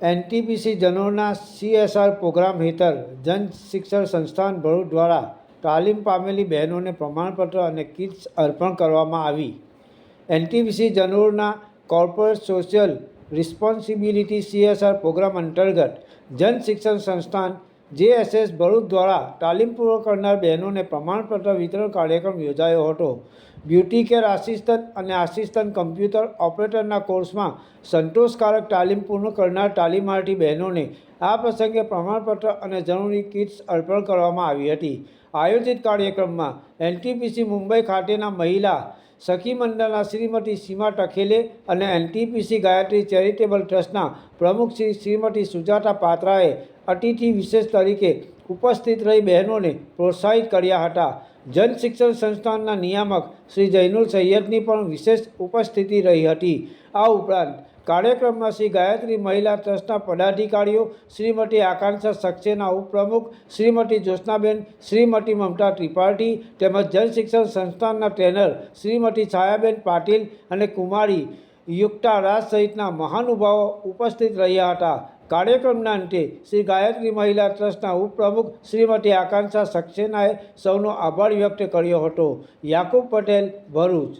NTPC જનોના CSR programme હેઠળ જન શિક્ષણ સંસ્થાન ભરૂચ દ્વારા તાલીમ પામેલી બહેનોને પ્રમાણપત્ર અને કિટ્સ અર્પણ કરવામાં આવી. NTPC જનોરના corporate social responsibility CSR program અંતર્ગત જન શિક્ષણ સંસ્થાન જેએસએસ ભરૂચ દ્વારા તાલીમ પૂર્ણ કરનાર બહેનોને પ્રમાણપત્ર વિતરણ કાર્યક્રમ યોજાયો હતો. બ્યુટી કેર આસિસ્ટન્ટ અને આસિસ્ટન્ટ કમ્પ્યુટર ઓપરેટરના કોર્સમાં સંતોષકારક તાલીમ પૂર્ણ કરનાર તાલીમાર્થી બહેનોને આ પ્રસંગે પ્રમાણપત્ર અને જરૂરી કિટ્સ અર્પણ કરવામાં આવી હતી. આયોજિત કાર્યક્રમમાં એનટીપીસી મુંબઈ ખાતેના મહિલા સખી મંડળના શ્રીમતી સીમા ટખેલે અને એનટીપીસી ગાયત્રી ચેરિટેબલ ટ્રસ્ટના પ્રમુખ શ્રી શ્રીમતી સુજાતા પાત્રાએ અતિથિ વિશેષ તરીકે ઉપસ્થિત રહી બહેનોને પ્રોત્સાહિત કર્યા હતા. જન શિક્ષણ સંસ્થાનના નિયામક શ્રી જૈનુલ સૈયદની પણ વિશેષ ઉપસ્થિતિ રહી હતી. આ ઉપરાંત કાર્યક્રમમાં શ્રી ગાયત્રી મહિલા ટ્રસ્ટના પદાધિકારીઓ, શ્રીમતી આકાંક્ષા સક્સેના ઉપપ્રમુખ, શ્રીમતી જ્યોત્સનાબેન, શ્રીમતી મમતા ત્રિપાઠી તેમજ જન શિક્ષણ સંસ્થાનના ટ્રેનર શ્રીમતી છાયાબેન પાટીલ અને કુમારી યુક્તા રાજ સહિતના મહાનુભાવો ઉપસ્થિત રહ્યા હતા. કાર્યક્રમના અંતે શ્રી ગાયત્રી મહિલા ટ્રસ્ટના ઉપપ્રમુખ શ્રીમતી આકાંક્ષા સક્સેનાએ સૌનો આભાર વ્યક્ત કર્યો હતો. યાકુબ પટેલ, ભરૂચ.